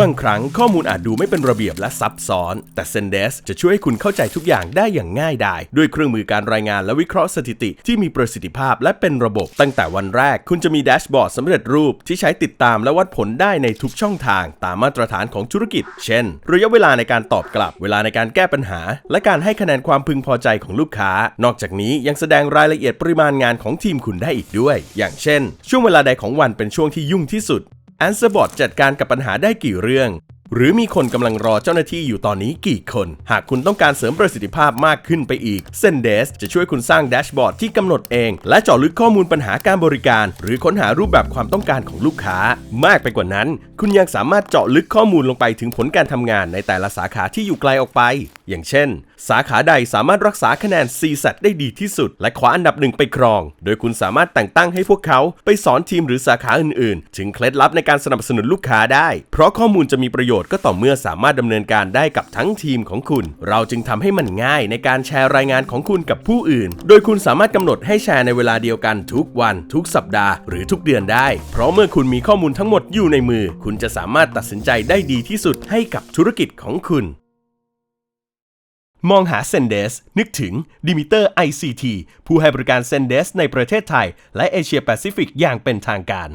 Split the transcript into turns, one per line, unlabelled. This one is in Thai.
บางครั้งข้อมูลอาจดูไม่เป็นระเบียบและซับซ้อน แต่ Zendesk จะช่วยให้คุณเข้าใจทุกอย่างได้อย่างง่ายดาย ด้วยเครื่องมือการรายงานและวิเคราะห์สถิติที่มีประสิทธิภาพและเป็นระบบ ตั้งแต่วันแรกคุณจะมีแดชบอร์ดสำเร็จรูปที่ใช้ติดตามและวัดผลได้ในทุกช่องทาง ตามมาตรฐานของธุรกิจ เช่น ระยะเวลาในการตอบกลับ เวลาในการแก้ปัญหา และการให้คะแนนความพึงพอใจของลูกค้า นอกจากนี้ยังแสดงรายละเอียดปริมาณงานของทีมคุณได้อีกด้วย อย่างเช่น ช่วงเวลาใดของวันเป็นช่วงที่ยุ่งที่สุด Answerbot จัดการกับปัญหาได้กี่เรื่อง หรือมีคนกำลังรอเจ้าหน้าที่อยู่ตอนนี้กี่คน หากคุณต้องการเสริมประสิทธิภาพมากขึ้นไปอีก Zendesk จะช่วยคุณสร้างแดชบอร์ดที่กำหนดเอง และเจาะลึกข้อมูลปัญหาการบริการ หรือค้นหารูปแบบความต้องการของลูกค้า มากไปกว่านั้น คุณยังสามารถเจาะลึกข้อมูลลงไปถึงผลการทำงานในแต่ละสาขาที่อยู่ไกลออกไป อย่างเช่น สาขาใดสามารถรักษาคะแนน CSAT ได้ดีที่สุด และคว้าอันดับหนึ่งไปครอง โดยคุณสามารถแต่งตั้งให้พวกเขาไปสอนทีมหรือสาขาอื่นๆ ถึงเคล็ดลับในการสนับสนุนลูกค้าได้ เพราะข้อมูลจะมีประโยชน์ก็ต่อเมื่อสามารถดำเนินการได้กับทั้งทีมของคุณ เราจึงทำให้มันง่ายในการแชร์รายงานของคุณกับผู้อื่น โดยคุณสามารถกำหนดให้แชร์ในเวลาเดียวกันทุกวัน ทุกสัปดาห์ หรือทุกเดือนได้ เพราะเมื่อคุณมีข้อมูลทั้งหมดอยู่ในมือ คุณจะสามารถตัดสินใจได้ดีที่สุดให้กับธุรกิจของคุณมองหา Zendesk นึกถึง Dimiter ICT ผู้ให้บริการ Zendesk ในประเทศไทย และเอเชียแปซิฟิกอย่างเป็นทางการ